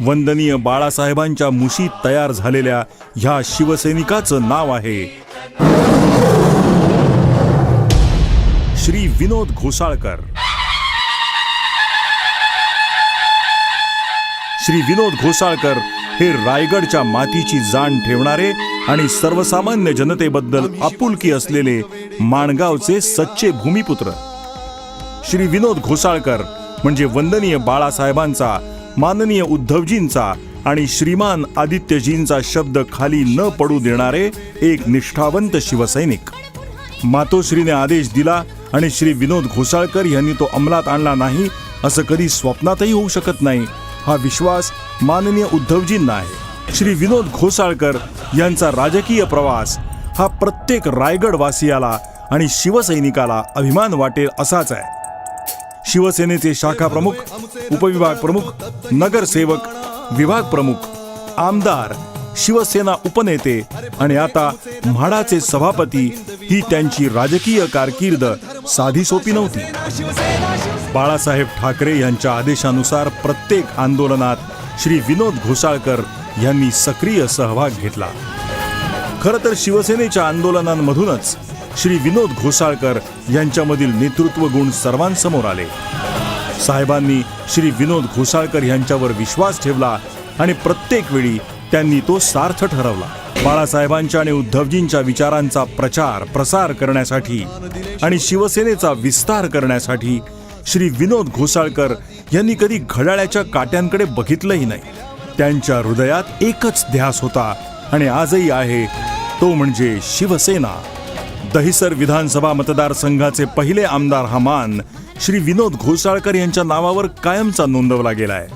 वंदनीय बाळासाहेबांच्या मुशीत तयार झालेल्या ह्या शिवसैनिकाचं नाव आहे. श्री विनोद घोसाळकर. श्री विनोद घोसाळकर हे रायगडच्या मातीची जाण ठेवणारे आणि सर्वसामान्य जनतेबद्दल आपुलकी असलेले माणगावचे सच्चे भूमिपुत्र. श्री विनोद घोसाळकर म्हणजे वंदनीय बाळासाहेबांचा माननीय उद्धवजींचा आणि श्रीमान आदित्यजींचा शब्द खाली न पडू देणारे एक निष्ठावंत शिवसैनिक. मातोश्रीने आदेश दिला आणि श्री विनोद घोसाळकर यांनी तो अंमलात आणला नाही असं कधी स्वप्नातही होऊ शकत नाही हा विश्वास माननीय उद्धवजींना आहे. श्री विनोद घोसाळकर यांचा राजकीय प्रवास हा प्रत्येक रायगडवासियाला आणि शिवसैनिकाला अभिमान वाटेल असाच आहे. शिवसेनेचे शाखा प्रमुख उपविभाग प्रमुख नगरसेवक विभाग प्रमुख आमदार शिवसेना उपनेते आणि आता म्हाडाचे सभापती ही त्यांची राजकीय कारकीर्द साधी सोपी नव्हती. बाळासाहेब ठाकरे यांच्या आदेशानुसार प्रत्येक आंदोलनात श्री विनोद घोसाळकर यांनी सक्रिय सहभाग घेतला. खरं तर शिवसेनेच्या आंदोलनांमधूनच श्री विनोद घोसाळकर यांच्यामधील नेतृत्व गुण सर्वांसमोर आले. साहेबांनी श्री विनोद घोसाळकर यांच्यावर विश्वास ठेवला आणि प्रत्येक वेळी त्यांनी तो सार्थ ठरवला. बाळासाहेबांच्या आणि उद्धवजींच्या विचारांचा प्रचार प्रसार करण्यासाठी आणि शिवसेनेचा विस्तार करण्यासाठी श्री विनोद घोसाळकर यांनी कधी घड्याळ्याच्या काट्यांकडे बघितलंही नाही. त्यांच्या हृदयात एकच ध्यास होता आणि आजही आहे तो म्हणजे शिवसेना. दहिसर विधानसभा मतदारसंघाचे पहिले आमदार हा मान श्री विनोद घोसाळकर यांच्या नावावर कायमचा नोंदवला गेलाय.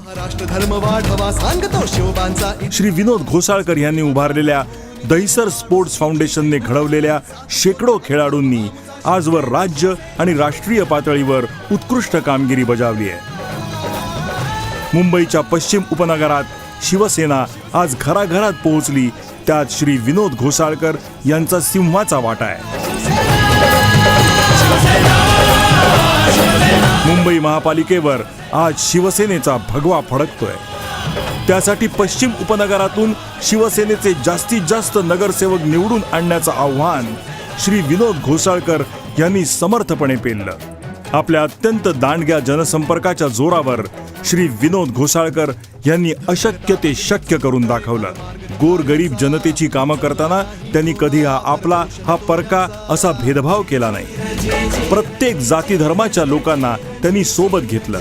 श्री विनोद घोसाळकर यांनी उभारलेल्या दहिसर स्पोर्ट्स फाउंडेशनने घडवलेल्या शेकडो खेळाडूंनी आजवर राज्य आणि राष्ट्रीय पातळीवर उत्कृष्ट कामगिरी बजावली आहे. मुंबईच्या पश्चिम उपनगरात शिवसेना आज घराघरात पोहोचली त्यात श्री विनोद घोसाळकर यांचा सिंहाचा वाटा आहे. मुंबई महापालिकेवर आज शिवसेनेचा भगवा फडकतोय. त्यासाठी पश्चिम उपनगरातून शिवसेनेचे जास्तीत जास्त नगरसेवक निवडून आणण्याचं आव्हान श्री विनोद घोसाळकर यांनी समर्थपणे पेललं. आपल्या अत्यंत दांडग्या जनसंपर्काच्या जोरावर श्री विनोद घोसाळकर यांनी अशक्य ते शक्य करून दाखवलं. गोरगरीब जनतेची कामं करताना त्यांनी कधी हा आपला हा परका असा भेदभाव केला नाही. प्रत्येक जाती धर्माच्या लोकांना त्यांनी सोबत घेतलं.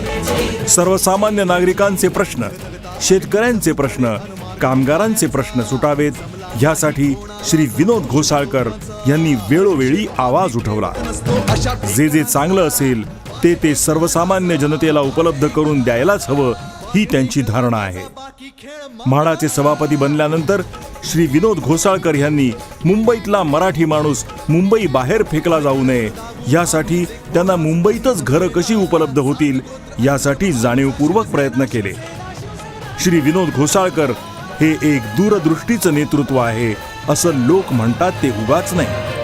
सर्वसामान्य नागरिकांचे प्रश्न शेतकऱ्यांचे प्रश्न कामगारांचे प्रश्न सुटावेत. यासाठी श्री विनोद घोसाळकर यांनी वेळोवेळी आवाज उठवला. जे जे चांगलं असेल ते ते सर्वसामान्य जनतेला उपलब्ध करून द्यायलाच हवं ही त्यांची धारणा आहे. म्हाडाचे सभापती बनल्यानंतर श्री विनोद घोसाळकर यांनी मुंबईतला मराठी माणूस मुंबई बाहेर फेकला जाऊ नये. यासाठी त्यांना मुंबईतच घरं कशी उपलब्ध होतील यासाठी जाणीवपूर्वक प्रयत्न केले. श्री विनोद घोसाळकर हे एक दूरदृष्टीचं नेतृत्व आहे असं लोक म्हणतात ते उगाच नाही.